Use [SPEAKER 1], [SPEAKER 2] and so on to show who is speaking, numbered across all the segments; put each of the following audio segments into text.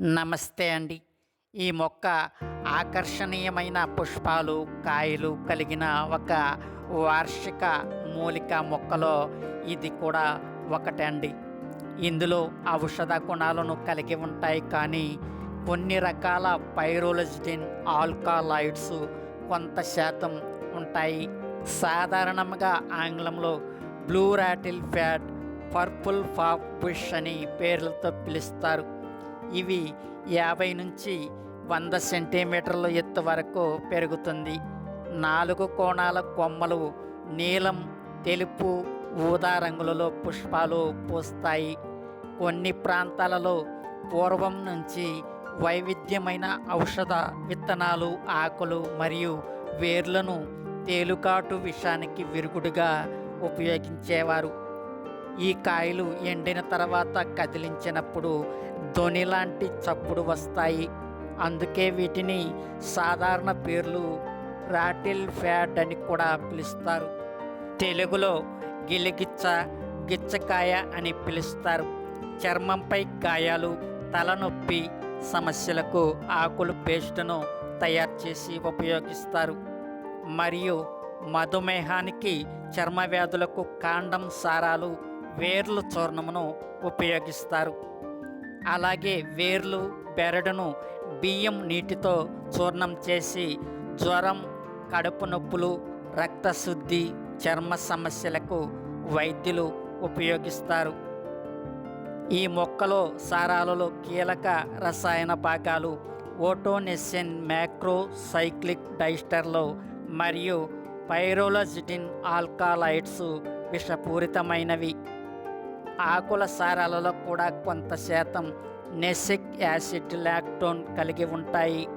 [SPEAKER 1] నమస్తే అండి. ఈ మొక్క ఆకర్షణీయమైన పుష్పాలు కాయలు కలిగిన ఒక వార్షిక మూలిక మొక్కలో ఇది కూడా ఒకటే అండి. ఇందులో ఔషధ గుణాలను కలిగి ఉంటాయి కానీ కొన్ని రకాల పైరోలజిడిన్ ఆల్కాలాయిడ్స్ కొంత శాతం ఉంటాయి. సాధారణంగా ఆంగ్లంలో బ్లూ రాటిల్ ఫ్యాట్ పర్పుల్ ఫాఫ్ బుష్ అని పేర్లతో పిలుస్తారు. ఇవి యాభై నుంచి వంద సెంటీమీటర్ల ఎత్తు వరకు పెరుగుతుంది. నాలుగు కోణాల కొమ్మలు నీలం తెలుపు ఊదా రంగులలో పుష్పాలు పూస్తాయి. కొన్ని ప్రాంతాలలో పూర్వం నుంచి వైవిధ్యమైన ఔషధ విత్తనాలు ఆకులు మరియు వేర్లను తేలుకాటు విషానికి విరుగుడుగా ఉపయోగించేవారు. ఈ కాయలు ఎండిన తర్వాత కదిలించినప్పుడు ధ్వని లాంటి చప్పుడు వస్తాయి. అందుకే వీటిని సాధారణ పేర్లు రాటిల్ ఫ్యాట్ అని కూడా పిలుస్తారు. తెలుగులో గిలిగిచ్చ గిచ్చకాయ అని పిలుస్తారు. చర్మంపై గాయాలు తలనొప్పి సమస్యలకు ఆకులు పేస్టును తయారు చేసి ఉపయోగిస్తారు. మరియు మధుమేహానికి చర్మ వ్యాధులకు కాండం సారాలు వేర్లు చూర్ణమును ఉపయోగిస్తారు. అలాగే వేర్లు బెరడును బియ్యం నీటితో చూర్ణం చేసి జ్వరం కడుపు నొప్పులు రక్తశుద్ధి చర్మ సమస్యలకు వైద్యులు ఉపయోగిస్తారు. ఈ మొక్కలో సారాలలో కీలక రసాయన భాగాలు ఓటోనెసిన్ మ్యాక్రోసైక్లిక్ డైస్టర్లు మరియు పైరోలజిటిన్ ఆల్కాలైడ్స్ విషపూరితమైనవి. ఆకుల సారాలలో కూడా కొంత శాతం నెసిక్ యాసిడ్ లాక్టోన్ కలిగి ఉంటాయి.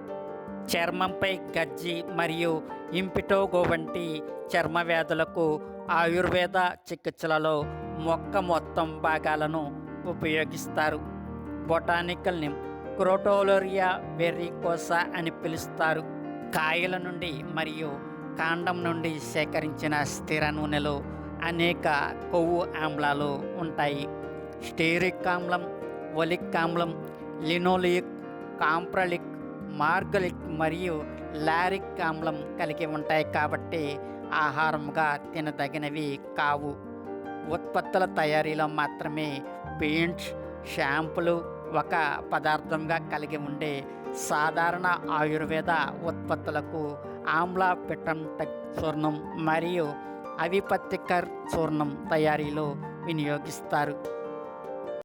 [SPEAKER 1] చర్మంపై గజ్జి మరియు ఇంపిటోగో వంటి చర్మ వ్యాధులకు ఆయుర్వేద చికిత్సలలో మొక్క మొత్తం భాగాలను ఉపయోగిస్తారు. బొటానికల్ని క్రోటోలోరియా వెర్రికోసా అని పిలుస్తారు. కాయల నుండి మరియు కాండం నుండి సేకరించిన స్థిర నూనెలో అనేక కొవ్వు ఆమ్లాలు ఉంటాయి. స్టేరిక్ ఆమ్లం ఒలిక్ ఆమ్లం లినోలిక్ కాంప్రలిక్ మార్గలిక్ మరియు లారిక్ ఆమ్లం కలిగి ఉంటాయి కాబట్టి ఆహారంగా తినదగినవి కావు. ఉత్పత్తుల తయారీలో మాత్రమే పెయింట్స్ షాంపులు ఒక పదార్థంగా కలిగి ఉండే సాధారణ ఆయుర్వేద ఉత్పత్తులకు ఆమ్ల పిట్టం చూర్ణం మరియు అవిపత్తికర్ చూర్ణం తయారీలో వినియోగిస్తారు.